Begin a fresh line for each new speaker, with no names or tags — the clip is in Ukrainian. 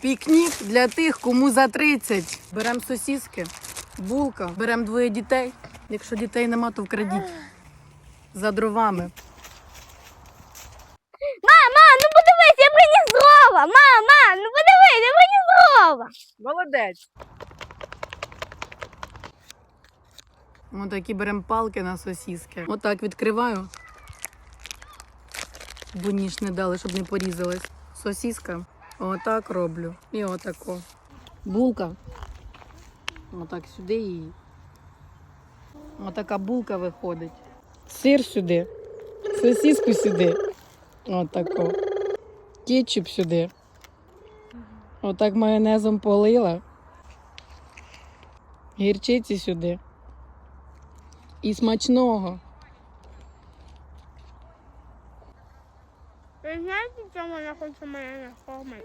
Пікнік для тих, кому за 30. Беремо сосіски, булка, беремо двоє дітей. Якщо дітей нема, то вкрадіть. За дровами.
Мама, ну подивись, я приніс дрова. Мама, ну подивись, я приніс дрова.
Молодець. Отакі беремо палки на сосіски. Отак відкриваю. Бо ніж не дали, щоб не порізалась. Сосіска. Отак роблю. І отако. Булка. Отак сюди її. Отака булка виходить. Сир сюди. Сосіску сюди. Отако. Кетчуп сюди. Отак майонезом полила. Гірчиці сюди. І смачного.
人家是专门来换车门的，然后买。